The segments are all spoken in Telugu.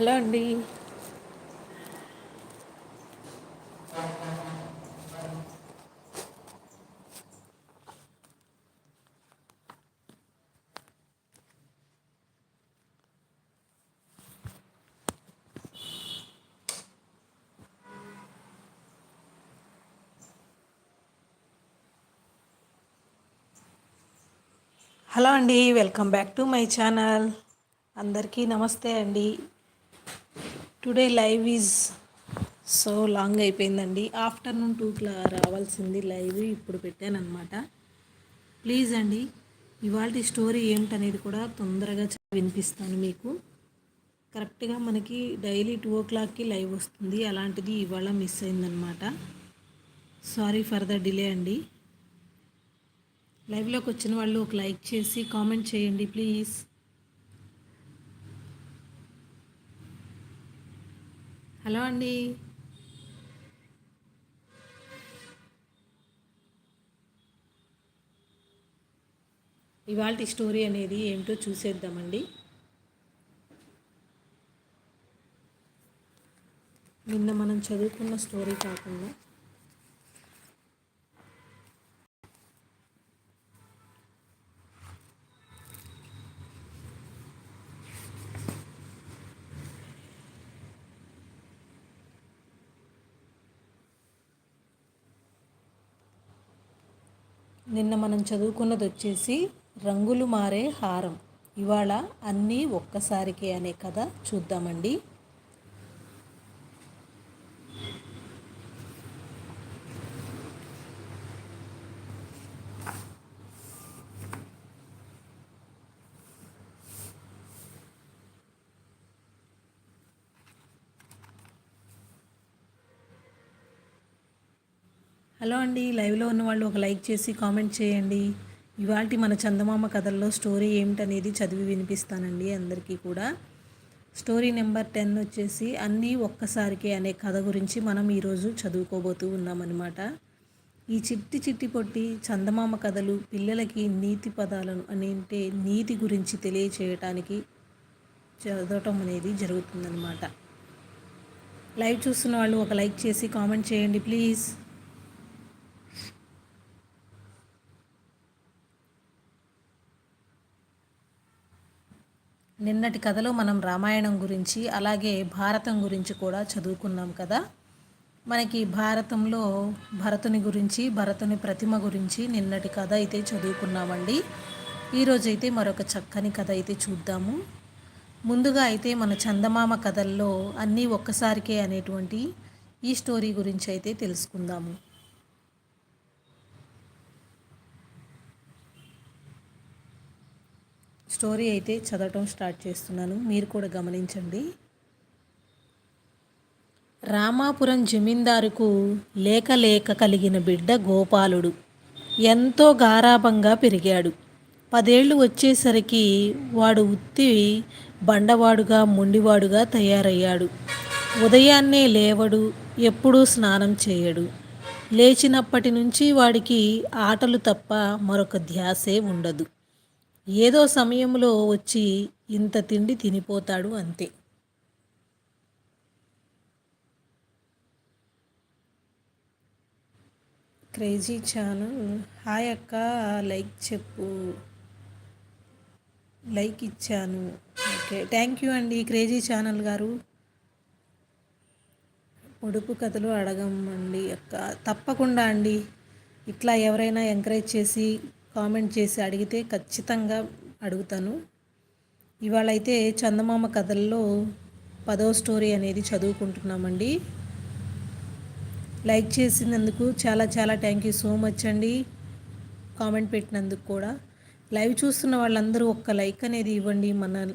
హలో అండి. హలో అండి welcome back to my channel. అందరికీ నమస్తే అండి. Today live is so long అయిపోయిందండి. ఆఫ్టర్నూన్ టూకి రావాల్సింది లైవ్ ఇప్పుడు పెట్టానమాట ప్లీజ్ అండి ఇవాళ స్టోరీ ఏమిటనేది కూడా తొందరగా వినిపిస్తాను మీకు. కరెక్ట్గా మనకి డైలీ టూ ఓ క్లాక్కి లైవ్ వస్తుంది. అలాంటిది ఇవాళ మిస్ అయిందనమాట సారీ ఫర్ ద డిలే అండి. లైవ్లోకి వచ్చిన వాళ్ళు ఒక లైక్ చేసి కామెంట్ చేయండి ప్లీజ్ హలో అండి. ఇవాళ స్టోరీ అనేది ఏమిటో చూసేద్దామండి. నిన్న మనం చదువుకున్న స్టోరీ కాకుండా నిన్న మనం చదువుకున్నది వచ్చేసి రంగులు మారే హారం. ఇవాళ అన్నీ ఒక్కసారికి అనే కథ చూద్దామండి. హలో అండి. లైవ్లో ఉన్న వాళ్ళు ఒక లైక్ చేసి కామెంట్ చేయండి. ఇవాళ మన చందమామ కథల్లో స్టోరీ ఏమిటనేది చదివి వినిపిస్తానండి అందరికీ కూడా. స్టోరీ నెంబర్ టెన్ వచ్చేసి అన్నీ ఒక్కసారికే అనే కథ గురించి మనం ఈరోజు చదువుకోబోతూ ఉన్నామన్నమాట. ఈ చిట్టి చిట్టి పొట్టి చందమామ కథలు పిల్లలకి నీతి పదాలను అంటే నీతి గురించి తెలియచేయటానికి చదవటం అనేది జరుగుతుందన్నమాట. లైవ్ చూస్తున్న వాళ్ళు ఒక లైక్ చేసి కామెంట్ చేయండి ప్లీజ్. నిన్నటి కథలో మనం రామాయణం గురించి అలాగే భారతం గురించి కూడా చదువుకున్నాం కదా. మనకి భారతంలో భరతుని గురించి భరతుని ప్రతిమ గురించి నిన్నటి కథ అయితే చదువుకున్నామండి. ఈరోజైతే మరొక చక్కని కథ అయితే చూద్దాము. ముందుగా అయితే మన చందమామ కథల్లో అన్నీ ఒక్కసారికే అనేటువంటి ఈ స్టోరీ గురించి అయితే తెలుసుకుందాము. స్టోరీ అయితే చదవటం స్టార్ట్ చేస్తున్నాను. మీరు కూడా గమనించండి. రామాపురం జమీందారుకు లేక లేక కలిగిన బిడ్డ గోపాలుడు ఎంతో గారాభంగా పెరిగాడు. పదేళ్ళు వచ్చేసరికి వాడు ఉత్తి బండవాడుగా మొండివాడుగా తయారయ్యాడు. ఉదయాన్నే లేవడు ఎప్పుడూ స్నానం చేయడు. లేచినప్పటి నుంచి వాడికి ఆటలు తప్ప మరొక ధ్యాసే ఉండదు. ఏదో సమయంలో వచ్చి ఇంత తిండి తినిపోతాడు అంతే. Crazy channel. హాయ్ అక్క లైక్ చెప్పు. లైక్ ఇచ్చాను. ఓకే థ్యాంక్ యూ అండి క్రేజీ ఛానల్ గారు. ఉడుపు కథలు అడగమండి అక్క. తప్పకుండా అండి. ఇట్లా ఎవరైనా ఎంకరేజ్ చేసి కామెంట్ చేసి అడిగితే ఖచ్చితంగా అడుగుతాను. ఇవాళైతే చందమామ కథల్లో పదో స్టోరీ అనేది చదువుకుంటున్నామండి. లైక్ చేసినందుకు చాలా చాలా థ్యాంక్ యూ సో మచ్ అండి. కామెంట్ పెట్టినందుకు కూడా. లైవ్ చూస్తున్న వాళ్ళందరూ ఒక్క లైక్ అనేది ఇవ్వండి. మన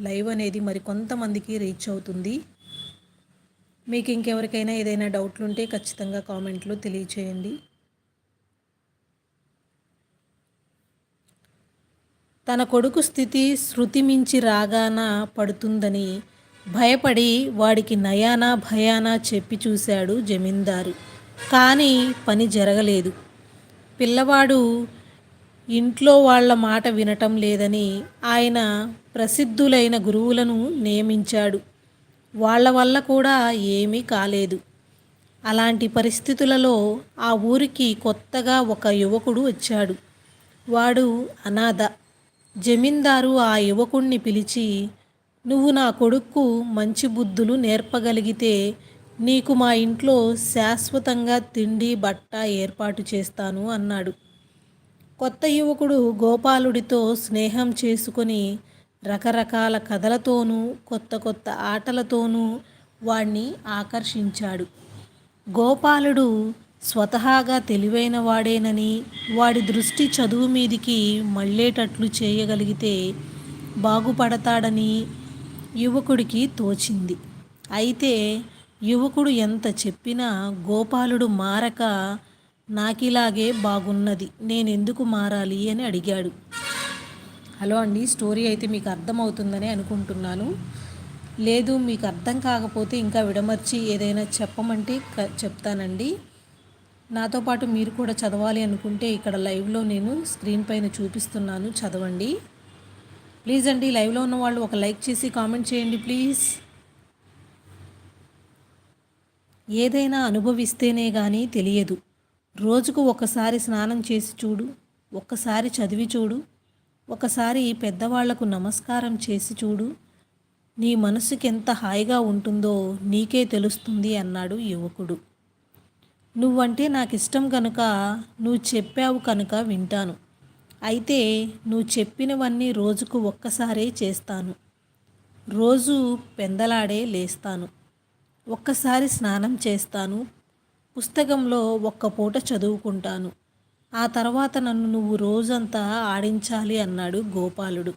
లైవ్ అనేది మరి కొంతమందికి రీచ్ అవుతుంది. మీకు ఇంకెవరికైనా ఏదైనా డౌట్లు ఉంటే ఖచ్చితంగా కామెంట్లో తెలియచేయండి. తన కొడుకు స్థితి శృతి మించి రాగాన పడుతుందని భయపడి వాడికి నయానా భయానా చెప్పి చూశాడు జమీందారు. కానీ పని జరగలేదు. పిల్లవాడు ఇంట్లో వాళ్ళ మాట వినటం లేదని ఆయన ప్రసిద్ధులైన గురువులను నియమించాడు. వాళ్ళ వల్ల కూడా ఏమీ కాలేదు. అలాంటి పరిస్థితులలో ఆ ఊరికి కొత్తగా ఒక యువకుడు వచ్చాడు. వాడు అనాథ. జమీందారు ఆ యువకుణ్ణి పిలిచి నువ్వు నా కొడుక్కు మంచి బుద్ధులు నేర్పగలిగితే నీకు మా ఇంట్లో శాశ్వతంగా తిండి బట్ట ఏర్పాటు చేస్తాను అన్నాడు. కొత్త యువకుడు గోపాలుడితో స్నేహం చేసుకొని రకరకాల కథలతోనూ కొత్త కొత్త ఆటలతోనూ వాణ్ణి ఆకర్షించాడు. గోపాలుడు స్వతహాగా తెలివైన వాడేనని వాడి దృష్టి చదువు మీదికి మళ్ళేటట్లు చేయగలిగితే బాగుపడతాడని యువకుడికి తోచింది. అయితే యువకుడు ఎంత చెప్పినా గోపాలుడు మారక నాకిలాగే బాగున్నది నేనెందుకు మారాలి అని అడిగాడు. హలో అండి స్టోరీ అయితే మీకు అర్థమవుతుందని అనుకుంటున్నాను. లేదు మీకు అర్థం కాకపోతే ఇంకా విడమర్చి ఏదైనా చెప్పమంటే క- చెప్తానండి. నాతో పాటు మీరు కూడా చదవాలి అనుకుంటే ఇక్కడ లైవ్లో నేను స్క్రీన్ పైన చూపిస్తున్నాను. చదవండి. ప్లీజ్ అండి లైవ్లో ఉన్న వాళ్ళు ఒక లైక్ చేసి కామెంట్ చేయండి ప్లీజ్. ఏదైనా అనుభవిస్తేనే కానీ తెలియదు. రోజుకు ఒకసారి స్నానం చేసి చూడు ఒక్కసారి చదివి చూడు ఒకసారి పెద్దవాళ్ళకు నమస్కారం చేసి చూడు నీ మనసుకెంత హాయిగా ఉంటుందో నీకే తెలుస్తుంది అన్నాడు యువకుడు. నువ్వంటే నాకు ఇష్టం కనుక నువ్వు చెప్పావు కనుక వింటాను. అయితే నువ్వు చెప్పినవన్నీ రోజుకు ఒక్కసారే చేస్తాను. రోజు పెందలాడే లేస్తాను. ఒక్కసారి స్నానం చేస్తాను. పుస్తకంలో ఒక్క పూట చదువుకుంటాను. ఆ తర్వాత నన్ను నువ్వు రోజంతా ఆడించాలి అన్నాడు గోపాలుడు.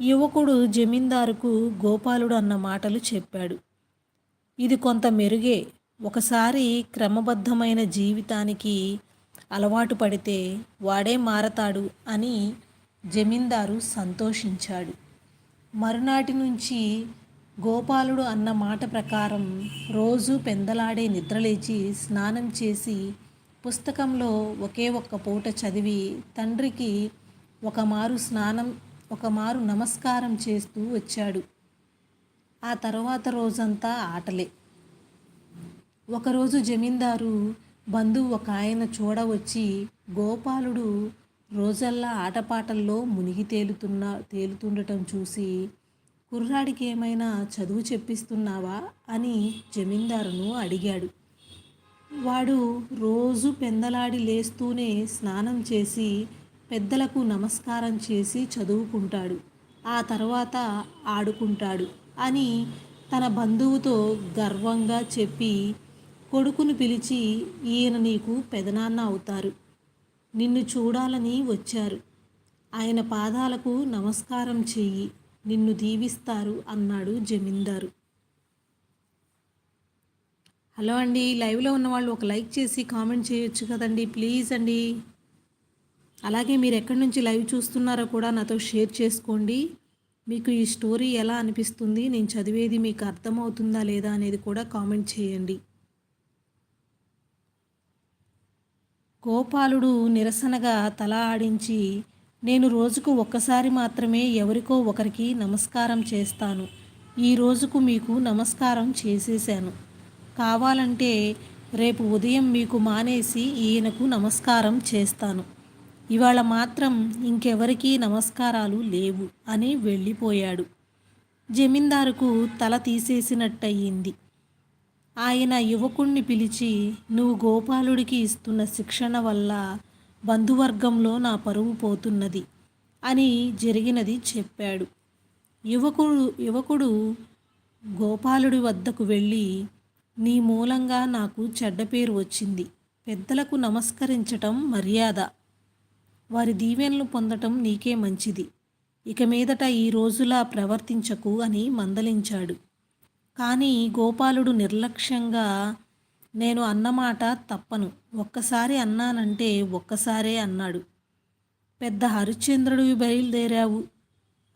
యువకుడు జమీందారుకు గోపాలుడు అన్న మాటలు చెప్పాడు. ఇది కొంత మెరుగే ఒకసారి క్రమబద్ధమైన జీవితానికి అలవాటు పడితే వాడే మారతాడు అని జమీందారు సంతోషించాడు. మరునాటి నుంచి గోపాలుడు అన్న మాట ప్రకారం రోజు పెందలాడే నిద్రలేచి స్నానం చేసి పుస్తకంలో ఒకే ఒక్క పూట చదివి తండ్రికి ఒకమారు స్నానం ఒకమారు నమస్కారం చేస్తూ వచ్చాడు. ఆ తర్వాత రోజంతా ఆటలే. ఒకరోజు జమీందారు బంధువు ఒక ఆయన చూడవచ్చి గోపాలుడు రోజల్లా ఆటపాటల్లో మునిగి తేలుతున్న తేలుతుండటం చూసి కుర్రాడికి ఏమైనా చదువు చెప్పిస్తున్నావా? అని జమీందారును అడిగాడు. వాడు రోజు పెందలాడి లేస్తూనే స్నానం చేసి పెద్దలకు నమస్కారం చేసి చదువుకుంటాడు. ఆ తర్వాత ఆడుకుంటాడు అని తన బంధువుతో గర్వంగా చెప్పి కొడుకును పిలిచి ఈయన నీకు పెదనాన్న అవుతారు. నిన్ను చూడాలని వచ్చారు. ఆయన పాదాలకు నమస్కారం చెయ్యి. నిన్ను దీవిస్తారు అన్నాడు జమీందారు. హలో అండి. లైవ్లో ఉన్న వాళ్ళు ఒక లైక్ చేసి కామెంట్ చేయొచ్చు కదండి. ప్లీజ్ అండి. అలాగే మీరు ఎక్కడి నుంచి లైవ్ చూస్తున్నారో కూడా నాతో షేర్ చేసుకోండి. మీకు ఈ స్టోరీ ఎలా అనిపిస్తుంది? నేను చదివేది మీకు అర్థమవుతుందా లేదా అనేది కూడా కామెంట్ చేయండి. గోపాలుడు నిరసనగా తల ఆడించి నేను రోజుకు ఒక్కసారి మాత్రమే ఎవరికో ఒకరికి నమస్కారం చేస్తాను. ఈ రోజుకు మీకు నమస్కారం చేసేశాను. కావాలంటే రేపు ఉదయం మీకు మానేసి ఈయనకు నమస్కారం చేస్తాను. ఇవాళ మాత్రం ఇంకెవరికీ నమస్కారాలు లేవు అని వెళ్ళిపోయాడు. జమీందారుకు తల తీసేసినట్టయింది. ఆయన యువకుణ్ణి పిలిచి నువ్వు గోపాలుడికి ఇస్తున్న శిక్షణ వల్ల బంధువర్గంలో నా పరువు పోతున్నది అని జరిగినది చెప్పాడు. యువకుడు యువకుడు గోపాలుడి వద్దకు వెళ్ళి నీ మూలంగా నాకు చెడ్డ పేరు వచ్చింది. పెద్దలకు నమస్కరించటం మర్యాద. వారి దీవెనలు పొందటం నీకే మంచిది. ఇక మీదట ఈ రోజులా ప్రవర్తించకు అని మందలించాడు. కానీ గోపాలుడు నిర్లక్ష్యంగా నేను అన్నమాట తప్పను. ఒక్కసారి అన్నానంటే ఒక్కసారే అన్నాడు. పెద్ద హరిశ్చంద్రుడు బయలుదేరావు.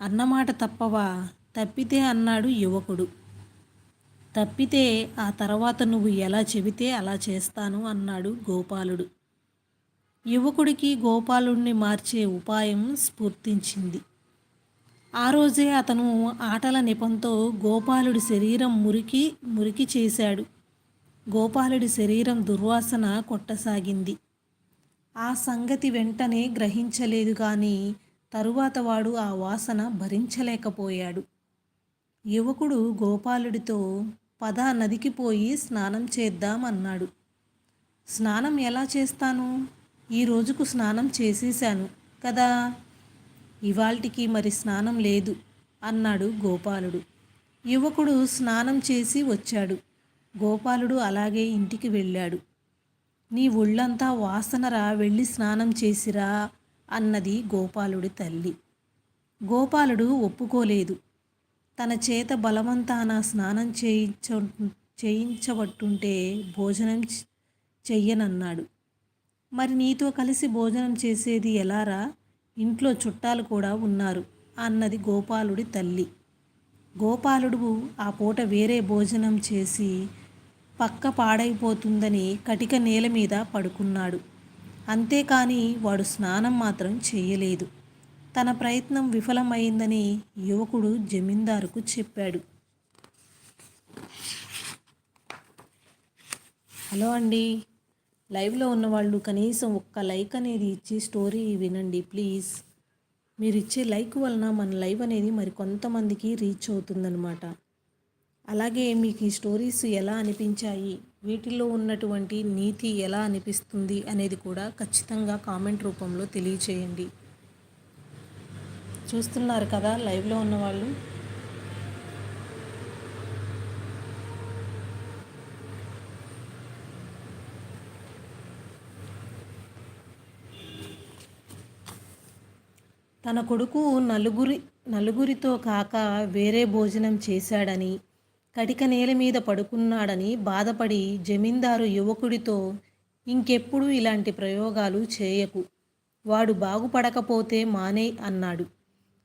అన్నమాట తప్పవా? తప్పితే అన్నాడు యువకుడు. తప్పితే ఆ తర్వాత నువ్వు ఎలా చెబితే అలా చేస్తాను అన్నాడు గోపాలుడు. యువకుడికి గోపాలుణ్ణి మార్చే ఉపాయం స్ఫూర్తించింది. ఆ రోజే అతను ఆటల నిపంతో గోపాలుడి శరీరం మురికి మురికి చేశాడు. గోపాలుడి శరీరం దుర్వాసన కొట్టసాగింది. ఆ సంగతి వెంటనే గ్రహించలేదు కానీ తరువాత వాడు ఆ వాసన భరించలేకపోయాడు. యువకుడు గోపాలుడితో పద నదికి పోయి స్నానం చేద్దాం అన్నాడు. స్నానం ఎలా చేస్తాను? ఈ రోజుకు స్నానం చేసేశాను కదా? ఇవాల్టికి మరి స్నానం లేదు అన్నాడు గోపాలుడు. యువకుడు స్నానం చేసి వచ్చాడు. గోపాలుడు అలాగే ఇంటికి వెళ్ళాడు. నీ ఒళ్ళంతా వాసనరా వెళ్ళి స్నానం చేసిరా అన్నది గోపాలుడి తల్లి. గోపాలుడు ఒప్పుకోలేదు. తన చేత బలవంతాన స్నానం చేయించ చేయించబట్టుంటే భోజనం చెయ్యనన్నాడు. మరి నీతో కలిసి భోజనం చేసేది ఎలారా? ఇంట్లో చుట్టాలు కూడా ఉన్నారు. అన్నది గోపాలుడి తల్లి. గోపాలుడు ఆ పూట వేరే భోజనం చేసి పక్క పాడైపోతుందని కటిక నేల మీద పడుకున్నాడు. అంతేకాని వాడు స్నానం మాత్రం చేయలేదు. తన ప్రయత్నం విఫలమైందని యువకుడు జమీందారుకు చెప్పాడు. హలో అండి. లైవ్లో ఉన్నవాళ్ళు కనీసం ఒక్క లైక్ అనేది ఇచ్చి స్టోరీ వినండి ప్లీజ్. మీరు ఇచ్చే లైక్ వలన మన లైవ్ అనేది మరి కొంతమందికి రీచ్ అవుతుందన్నమాట. అలాగే మీకు ఈ స్టోరీస్ ఎలా అనిపించాయి వీటిలో ఉన్నటువంటి నీతి ఎలా అనిపిస్తుంది అనేది కూడా ఖచ్చితంగా కామెంట్ రూపంలో తెలియచేయండి. చూస్తున్నారు కదా లైవ్లో ఉన్నవాళ్ళు తన కొడుకు నలుగురి నలుగురితో కాక వేరే భోజనం చేశాడని కటిక నేల మీద పడుకున్నాడని బాధపడి జమీందారు యువకుడితో ఇంకెప్పుడు ఇలాంటి ప్రయోగాలు చేయకు. వాడు బాగుపడకపోతే మానే అన్నాడు.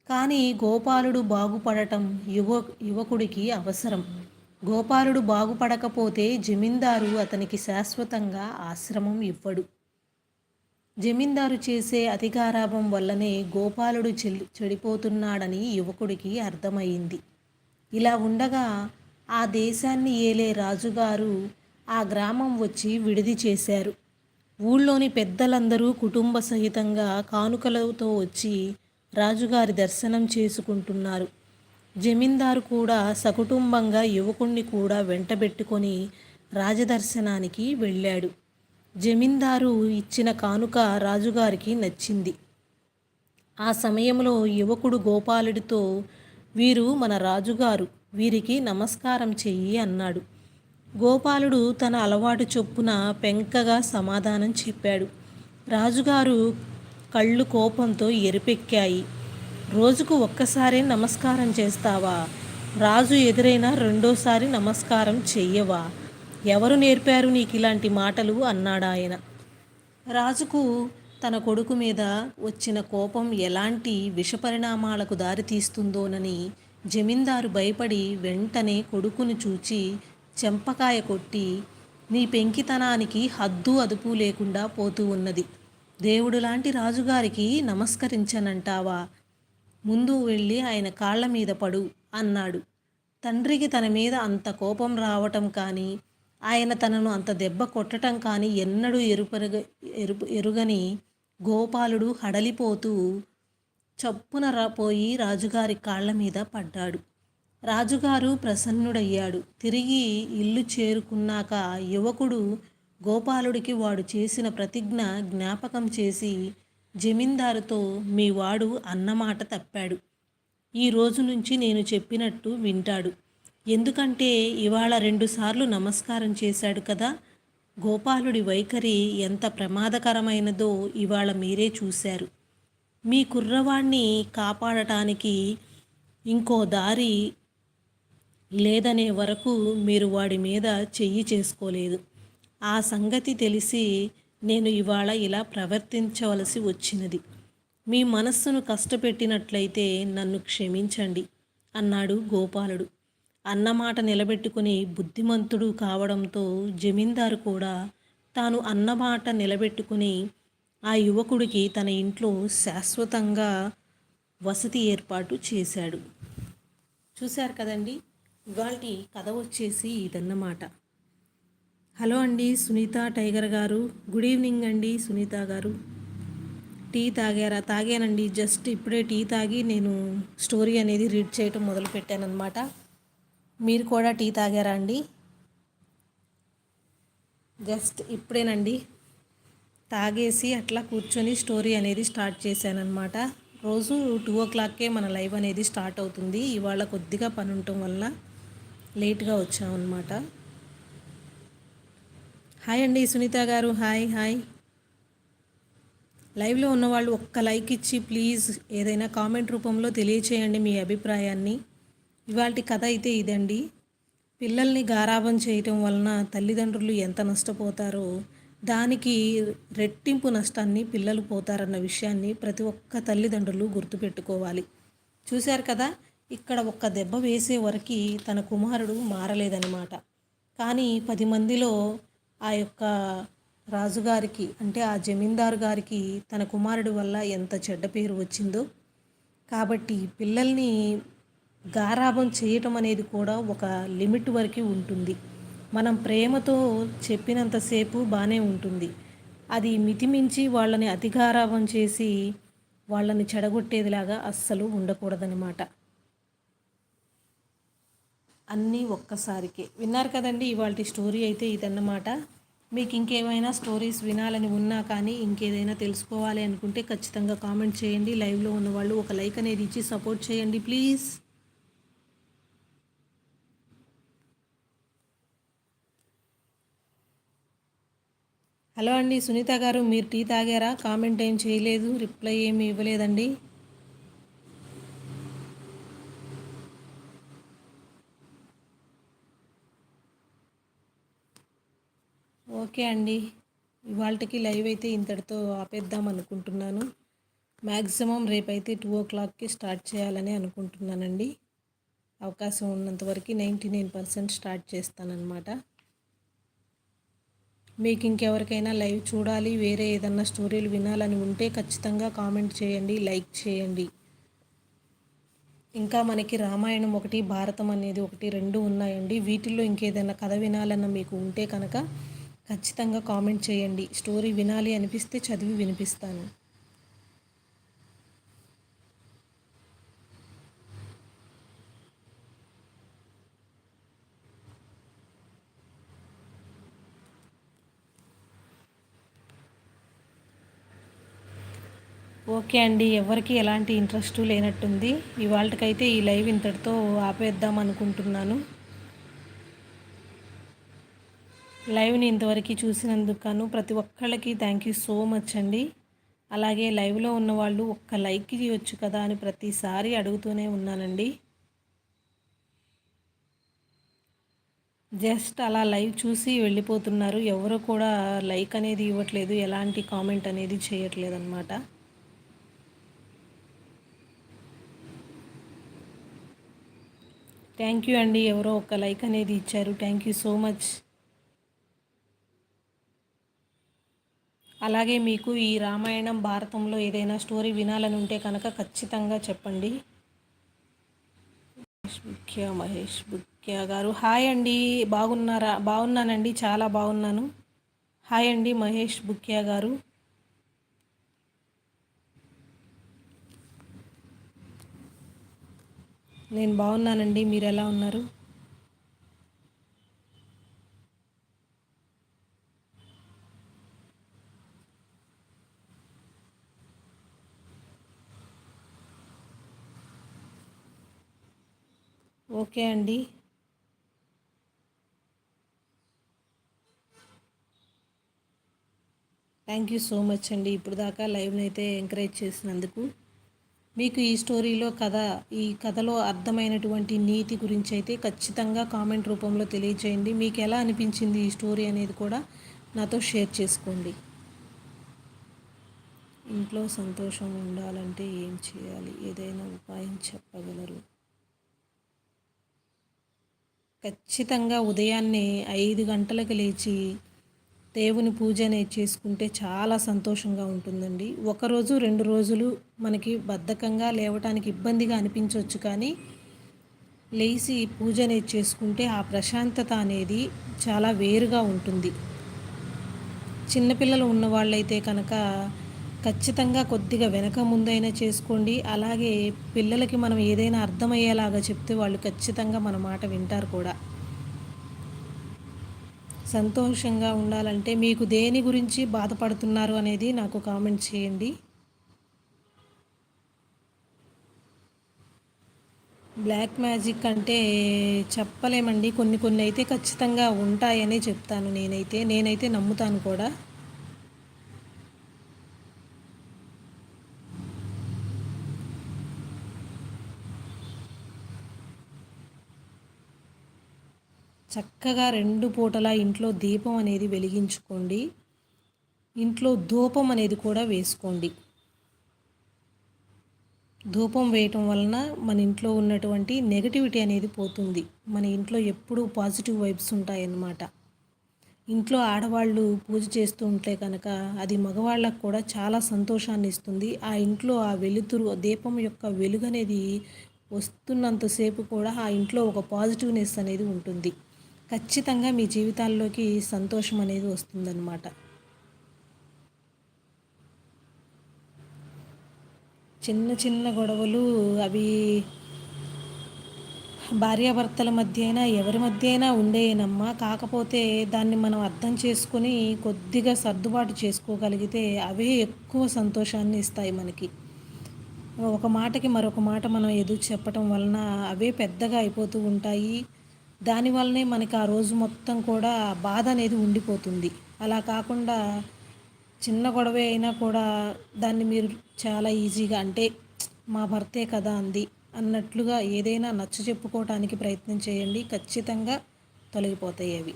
కానీ గోపాలుడు బాగుపడటం యువ యువకుడికి అవసరం. గోపాలుడు బాగుపడకపోతే జమీందారు అతనికి శాశ్వతంగా ఆశ్రమం ఇవ్వడు. జమీందారు చేసే అధికారాభం వల్లనే గోపాలుడు చెల్లి చెడిపోతున్నాడని యువకుడికి అర్థమైంది. ఇలా ఉండగా ఆ దేశాన్ని ఏలే రాజుగారు ఆ గ్రామం వచ్చి విడిది చేశారు. ఊళ్ళోని పెద్దలందరూ కుటుంబ సహితంగా కానుకలతో వచ్చి రాజుగారి దర్శనం చేసుకుంటున్నారు. జమీందారు కూడా సకుటుంబంగా యువకుణ్ణి కూడా వెంటబెట్టుకొని రాజదర్శనానికి వెళ్ళాడు. జమీందారు ఇచ్చిన కానుక రాజుగారికి నచ్చింది. ఆ సమయంలో యువకుడు గోపాలుడితో వీరు మన రాజుగారు వీరికి నమస్కారం చెయ్యి అన్నాడు. గోపాలుడు తన అలవాటు చొప్పున పెంకగా సమాధానం చెప్పాడు. రాజుగారు కళ్ళు కోపంతో ఎరిపెక్కాయి. రోజుకు ఒక్కసారే నమస్కారం చేస్తావా? రాజు ఎదురైనా రెండోసారి నమస్కారం చెయ్యవా? ఎవరు నేర్పారు నీకు ఇలాంటి మాటలు అన్నాడాయన రాజుకు తన కొడుకు మీద వచ్చిన కోపం ఎలాంటి విషపరిణామాలకు దారితీస్తుందోనని జమీందారు భయపడి వెంటనే కొడుకును చూచి చెంపకాయ కొట్టి నీ పెంకితనానికి హద్దు అదుపు లేకుండా పోతూ ఉన్నది. దేవుడు లాంటి రాజుగారికి నమస్కరించనంటావా? ముందు వెళ్ళి ఆయన కాళ్ళ మీద పడు అన్నాడు. తండ్రికి తన మీద అంత కోపం రావటం కానీ ఆయన తనను అంత దెబ్బ కొట్టటం కానీ ఎన్నడూ ఎరుపరగ ఎరుపు ఎరుగని గోపాలుడు హడలిపోతూ చప్పున రాపోయి రాజుగారి కాళ్ళ మీద పడ్డాడు. రాజుగారు ప్రసన్నుడయ్యాడు. తిరిగి ఇల్లు చేరుకున్నాక యువకుడు గోపాలుడికి వాడు చేసిన ప్రతిజ్ఞ జ్ఞాపకం చేసి జమీందారుతో మీ వాడు అన్నమాట తప్పాడు. ఈ రోజు నుంచి నేను చెప్పినట్టు వింటాడు. ఎందుకంటే ఇవాళ రెండుసార్లు నమస్కారం చేశాడు కదా. గోపాలుడి వైఖరి ఎంత ప్రమాదకరమైనదో ఇవాళ మీరే చూశారు. మీ కుర్రవాణ్ణి కాపాడటానికి ఇంకో దారి లేదనే వరకు మీరు వాడి మీద చెయ్యి చేసుకోలేదు. ఆ సంగతి తెలిసి నేను ఇవాళ ఇలా ప్రవర్తించవలసి వచ్చినది. మీ మనస్సును కష్టపెట్టినట్లయితే నన్ను క్షమించండి అన్నాడు గోపాలుడు. అన్నమాట నిలబెట్టుకుని బుద్ధిమంతుడు కావడంతో జమీందారు కూడా తాను అన్నమాట నిలబెట్టుకుని ఆ యువకుడికి తన ఇంట్లో శాశ్వతంగా వసతి ఏర్పాటు చేశాడు. చూశారు కదండి? ఇవాళ కథ వచ్చేసి ఇదన్నమాట. హలో అండి సునీత టైగర్ గారు. గుడ్ ఈవినింగ్ అండి సునీత గారు. టీ తాగారా? తాగానండి. జస్ట్ ఇప్పుడే టీ తాగి నేను స్టోరీ అనేది రీడ్ చేయటం మొదలు పెట్టానమాట మీరు కూడా టీ తాగారా అండి? జస్ట్ ఇప్పుడేనండి. తాగేసి అట్లా కూర్చొని స్టోరీ అనేది స్టార్ట్ చేశానమాట రోజు టూ ఓ క్లాక్కే మన లైవ్ అనేది స్టార్ట్ అవుతుంది. ఇవాళ కొద్దిగా పని ఉండటం వల్ల లేట్గా వచ్చామన్నమాట. హాయ్ అండి సునీత గారు. Hi hi. లైవ్లో ఉన్నవాళ్ళు ఒక్క లైక్ ఇచ్చి ప్లీజ్ ఏదైనా కామెంట్ రూపంలో తెలియచేయండి మీ అభిప్రాయాన్ని. ఇవాళ కథ అయితే ఇదండి. పిల్లల్ని గారాబం చేయటం వలన తల్లిదండ్రులు ఎంత నష్టపోతారో దానికి రెట్టింపు నష్టాన్ని పిల్లలు పోతారన్న విషయాన్ని ప్రతి ఒక్క తల్లిదండ్రులు గుర్తుపెట్టుకోవాలి. చూశారు కదా ఇక్కడ ఒక్క దెబ్బ వేసే వరకు తన కుమారుడు మారలేదన్నమాట. కానీ పది మందిలో ఆ యొక్క రాజుగారికి అంటే ఆ జమీందారు గారికి తన కుమారుడి వల్ల ఎంత చెడ్డ పేరు వచ్చిందో. కాబట్టి పిల్లల్ని గారాభం చేయటం అనేది కూడా ఒక లిమిట్ వరకు ఉంటుంది. మనం ప్రేమతో చెప్పినంతసేపు బాగానే ఉంటుంది. అది మితిమించి వాళ్ళని అతిగారాభం చేసి వాళ్ళని చెడగొట్టేదిలాగా అస్సలు ఉండకూడదనమాట అన్నీ ఒక్కసారికే. విన్నారు కదండి ఇవాళ స్టోరీ అయితే ఇదన్నమాట. మీకు ఇంకేమైనా స్టోరీస్ వినాలని ఉన్నా కానీ ఇంకేదైనా తెలుసుకోవాలి అనుకుంటే ఖచ్చితంగా కామెంట్ చేయండి. లైవ్లో ఉన్న వాళ్ళు ఒక లైక్ అనేది ఇచ్చి సపోర్ట్ చేయండి ప్లీజ్. హలో అండి సునీత గారు మీరు టీ తాగారా? కామెంట్ ఏం చేయలేదు రిప్లై ఏమి ఇవ్వలేదండి. ఓకే అండి ఇవాళకి లైవ్ అయితే ఇంతటితో ఆపేద్దాం అనుకుంటున్నాను. మ్యాక్సిమం రేపైతే టూ ఓ క్లాక్కి స్టార్ట్ చేయాలని అనుకుంటున్నానండి. అవకాశం ఉన్నంతవరకు నైంటీ నైన్ పర్సెంట్ స్టార్ట్ చేస్తానన్నమాట. మీకు ఇంకెవరికైనా లైవ్ చూడాలి వేరే ఏదన్నా స్టోరీలు వినాలని ఉంటే ఖచ్చితంగా కామెంట్ చేయండి లైక్ చేయండి. ఇంకా మనకి రామాయణం ఒకటి భారతం అనేది ఒకటి రెండు ఉన్నాయండి. వీటిల్లో ఇంకేదైనా కథ వినాలన్న మీకు ఉంటే కనుక ఖచ్చితంగా కామెంట్ చేయండి. స్టోరీ వినాలి అనిపిస్తే చదివి వినిపిస్తాను. ఓకే అండి ఎవరికి ఎలాంటి ఇంట్రెస్ట్ లేనట్టుంది. ఇవాళకైతే ఈ లైవ్ ఇంతటితో ఆపేద్దాం అనుకుంటున్నాను. లైవ్ని ఇంతవరకు చూసినందుకు ప్రతి ఒక్కళ్ళకి థ్యాంక్ యూ సో మచ్ అండి. అలాగే లైవ్లో ఉన్న వాళ్ళు ఒక్క లైక్ ఇవ్వచ్చు కదా అని ప్రతిసారి అడుగుతూనే ఉన్నానండి. జస్ట్ అలా లైవ్ చూసి వెళ్ళిపోతున్నారు. ఎవరు కూడా లైక్ అనేది ఇవ్వట్లేదు ఎలాంటి కామెంట్ అనేది చేయట్లేదు అనమాట థ్యాంక్ యూ అండి. ఎవరో ఒక లైక్ అనేది ఇచ్చారు. థ్యాంక్ యూ సో మచ్ అలాగే మీకు ఈ రామాయణం భారతంలో ఏదైనా స్టోరీ వినాలని ఉంటే కనుక ఖచ్చితంగా చెప్పండి. మహేష్ బుక్య మహేష్ బుక్యా గారు. హాయ్ అండి. బాగున్నారా? బాగున్నానండి. చాలా బాగున్నాను. హాయ్ అండి. మహేష్ బుక్యా గారు. నేను బాగున్నానండి మీరు ఎలా ఉన్నారు? ఓకే అండి. థ్యాంక్ యూ సో మచ్ అండి. ఇప్పుడు దాకా లైవ్ని అయితే ఎంకరేజ్ చేసినందుకు. మీకు ఈ స్టోరీలో కథ ఈ కథలో అర్థమైనటువంటి నీతి గురించి అయితే ఖచ్చితంగా కామెంట్ రూపంలో తెలియచేయండి. మీకు ఎలా అనిపించింది ఈ స్టోరీ అనేది కూడా నాతో షేర్ చేసుకోండి. ఇంట్లో సంతోషం ఉండాలంటే ఏం చేయాలి? ఏదైనా ఉపాయం చెప్పగలరు. ఖచ్చితంగా ఉదయాన్నే ఐదు గంటలకు లేచి దేవుని పూజ అనేది చేసుకుంటే చాలా సంతోషంగా ఉంటుందండి. ఒకరోజు రెండు రోజులు మనకి బద్ధకంగా లేవటానికి ఇబ్బందిగా అనిపించవచ్చు కానీ లేచి పూజ అనేది చేసుకుంటే ఆ ప్రశాంతత అనేది చాలా వేరుగా ఉంటుంది. చిన్నపిల్లలు ఉన్న వాళ్ళైతే కనుక ఖచ్చితంగా కొద్దిగా వెనక ముందైనా చేసుకోండి. అలాగే పిల్లలకి మనం ఏదైనా అర్థమయ్యేలాగా చెప్తే వాళ్ళు ఖచ్చితంగా మన మాట వింటారు కూడా. సంతోషంగా ఉండాలంటే మీకు దేని గురించి బాధపడుతున్నారు అనేది నాకు కామెంట్ చేయండి. బ్లాక్ మ్యాజిక్ అంటే చెప్పలేమండి. కొన్ని కొన్ని అయితే ఖచ్చితంగా ఉంటాయనే చెప్తాను నేనైతే. నేనైతే నమ్ముతాను కూడా. చక్కగా రెండు పూటల ఇంట్లో దీపం అనేది వెలిగించుకోండి. ఇంట్లో ధూపం అనేది కూడా వేసుకోండి. ధూపం వేయటం వలన మన ఇంట్లో ఉన్నటువంటి నెగటివిటీ అనేది పోతుంది. మన ఇంట్లో ఎప్పుడూ పాజిటివ్ వైబ్స్ ఉంటాయన్నమాట. ఇంట్లో ఆడవాళ్ళు పూజ చేస్తూ ఉంటే కనుక అది మగవాళ్ళకు కూడా చాలా సంతోషాన్ని ఇస్తుంది. ఆ ఇంట్లో ఆ వెలుతురు దీపం యొక్క వెలుగు అనేది వస్తున్నంతసేపు కూడా ఆ ఇంట్లో ఒక పాజిటివ్నెస్ అనేది ఉంటుంది. ఖచ్చితంగా మీ జీవితాల్లోకి సంతోషం అనేది వస్తుందన్నమాట. చిన్న చిన్న గొడవలు అవి భార్యాభర్తల మధ్య అయినా ఎవరి మధ్య అయినా ఉండేనమ్మా కాకపోతే దాన్ని మనం అర్థం చేసుకొని కొద్దిగా సర్దుబాటు చేసుకోగలిగితే అవే ఎక్కువ సంతోషాన్ని ఇస్తాయి మనకి. ఒక మాటకి మరొక మాట మనం ఎదురు చెప్పటం వలన అవే పెద్దగా అయిపోతూ ఉంటాయి. దానివల్లనే మనకి ఆ రోజు మొత్తం కూడా బాధ అనేది ఉండిపోతుంది. అలా కాకుండా చిన్న గొడవ అయినా కూడా దాన్ని మీరు చాలా ఈజీగా అంటే మా భర్తే కదా అంది అన్నట్లుగా ఏదైనా నచ్చ చెప్పుకోవటానికి ప్రయత్నం చేయండి. ఖచ్చితంగా తొలగిపోతాయి అవి.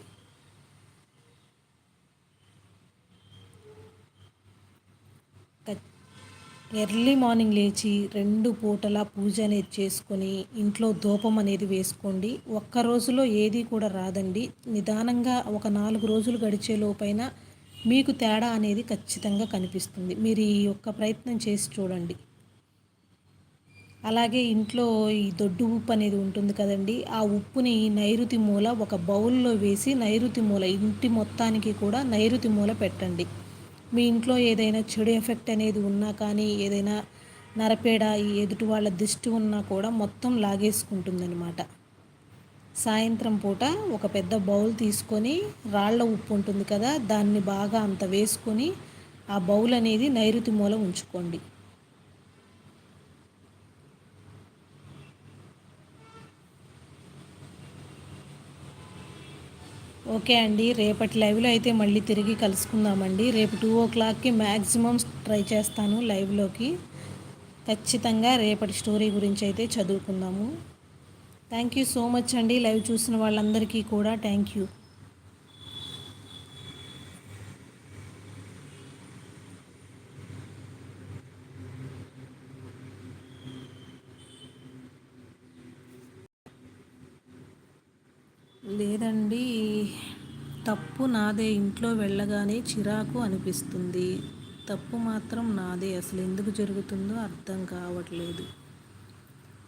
ఎర్లీ మార్నింగ్ లేచి రెండు పూటల పూజ అనేది చేసుకొని ఇంట్లో ధూపం అనేది వేసుకోండి. ఒక్క రోజులో ఏది కూడా రాదండి. నిదానంగా ఒక నాలుగు రోజులు గడిచే లోపైన మీకు తేడా అనేది ఖచ్చితంగా కనిపిస్తుంది. మీరు ఈ యొక్క ప్రయత్నం చేసి చూడండి. అలాగే ఇంట్లో ఈ దొడ్డు ఉప్పు అనేది ఉంటుంది కదండి. ఆ ఉప్పుని నైరుతి మూల ఒక బౌల్లో వేసి నైరుతి మూల ఇంటి మొత్తానికి కూడా నైరుతి మూల పెట్టండి. మీ ఇంట్లో ఏదైనా చెడు ఎఫెక్ట్ అనేది ఉన్నా కానీ ఏదైనా నరపేడ ఈ ఎదుటి వాళ్ళ దిష్టి ఉన్నా కూడా మొత్తం లాగేసుకుంటుందన్నమాట. సాయంత్రం పూట ఒక పెద్ద బౌల్ తీసుకొని రాళ్ళ ఉప్పు ఉంటుంది కదా దాన్ని బాగా అంత వేసుకొని ఆ బౌల్ అనేది నైరుతి మూల ఉంచుకోండి. ఓకే అండి రేపటి లైవ్లో అయితే మళ్ళీ తిరిగి కలుసుకుందామండి. రేపు టూ ఓ క్లాక్కి మ్యాక్సిమం ట్రై చేస్తాను లైవ్లోకి. ఖచ్చితంగా రేపటి స్టోరీ గురించి అయితే చదువుకుందాము. థ్యాంక్ యూ సో మచ్ అండి లైవ్ చూసిన వాళ్ళందరికీ కూడా. థ్యాంక్ యూ లేదండి తప్పు నాదే ఇంట్లో వెళ్ళగానే చిరాకు అనిపిస్తుంది. తప్పు మాత్రం నాదే. అసలు ఎందుకు జరుగుతుందో అర్థం కావట్లేదు.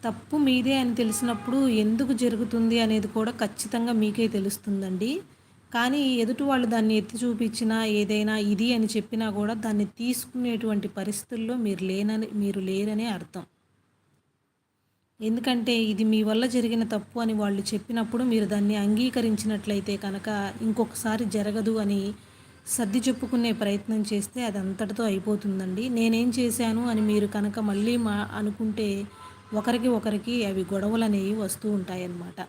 తప్పు మీదే అని తెలిసినప్పుడు ఎందుకు జరుగుతుంది అనేది కూడా ఖచ్చితంగా మీకే తెలుస్తుందండి. కానీ ఎదుటి వాళ్ళు దాన్ని ఎత్తి చూపించినా ఏదైనా ఇది అని చెప్పినా కూడా దాన్ని తీసుకునేటువంటి పరిస్థితుల్లో మీరు లేనని మీరు లేరనే అర్థం. ఎందుకంటే ఇది మీ వల్ల జరిగిన తప్పు అని వాళ్ళు చెప్పినప్పుడు మీరు దాన్ని అంగీకరించినట్లయితే కనుక ఇంకొకసారి జరగదు అని సర్ది చెప్పుకునే ప్రయత్నం చేస్తే అది అంతటితో అయిపోతుందండి. నేనేం చేశాను అని మీరు కనుక మళ్ళీ మా అనుకుంటే ఒకరికి ఒకరికి అవి గొడవలు అనేవి వస్తూ ఉంటాయన్నమాట.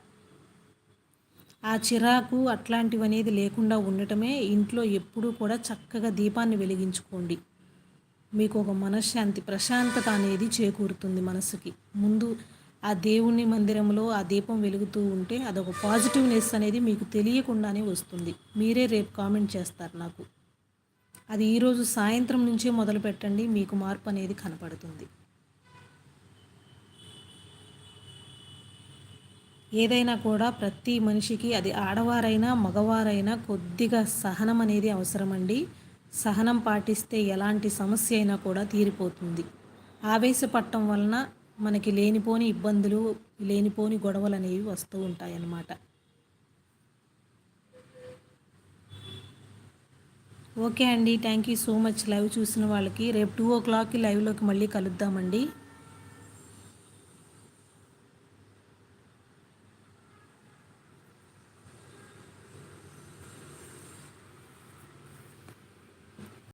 ఆ చిరాకు అట్లాంటివి అనేది లేకుండా ఉండటమే ఇంట్లో ఎప్పుడూ కూడా చక్కగా దీపాన్ని వెలిగించుకోండి. మీకు ఒక మనశ్శాంతి ప్రశాంతత అనేది చేకూరుతుంది మనసుకి. ముందు ఆ దేవుని మందిరంలో ఆ దీపం వెలుగుతూ ఉంటే అదొక పాజిటివ్నెస్ అనేది మీకు తెలియకుండానే వస్తుంది. మీరే రేపు కామెంట్ చేస్తారు నాకు. అది ఈరోజు సాయంత్రం నుంచే మొదలు పెట్టండి మీకు మార్పు అనేది కనపడుతుంది. ఏదైనా కూడా ప్రతి మనిషికి అది ఆడవారైనా మగవారైనా కొద్దిగా సహనం అనేది అవసరమండి. సహనం పాటిస్తే ఎలాంటి సమస్య అయినా కూడా తీరిపోతుంది. ఆవేశపట్టం వలన మనకి లేనిపోని ఇబ్బందులు లేనిపోని గొడవలు అనేవి వస్తూ ఉంటాయన్నమాట. ఓకే అండి. Thank you so much. Live చూసిన వాళ్ళకి. రేపు టూ ఓ క్లాక్కి లైవ్లోకి మళ్ళీ కలుద్దామండి.